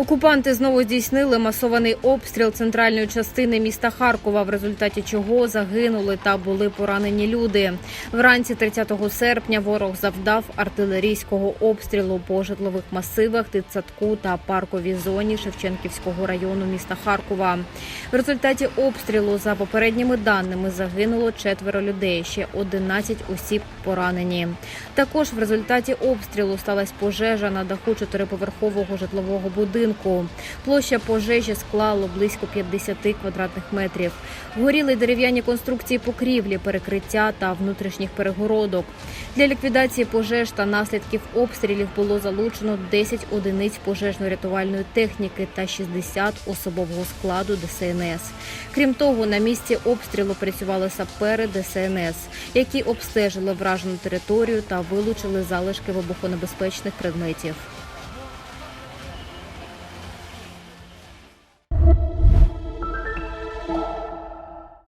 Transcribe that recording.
Окупанти знову здійснили масований обстріл центральної частини міста Харкова, в результаті чого загинули та були поранені люди. Вранці 30 серпня ворог завдав артилерійського обстрілу по житлових масивах, дитсадку та парковій зоні Шевченківського району міста Харкова. В результаті обстрілу, за попередніми даними, загинуло четверо людей. Ще 11 осіб поранені. Також в результаті обстрілу сталася пожежа на даху чотириповерхового житлового будинку. Площа пожежі склало близько 50 квадратних метрів. Горіли дерев'яні конструкції покрівлі, перекриття та внутрішніх перегородок. Для ліквідації пожеж та наслідків обстрілів було залучено 10 одиниць пожежно-рятувальної техніки та 60 особового складу ДСНС. Крім того, на місці обстрілу працювали сапери ДСНС, які обстежили вражену територію та вилучили залишки вибухонебезпечних предметів.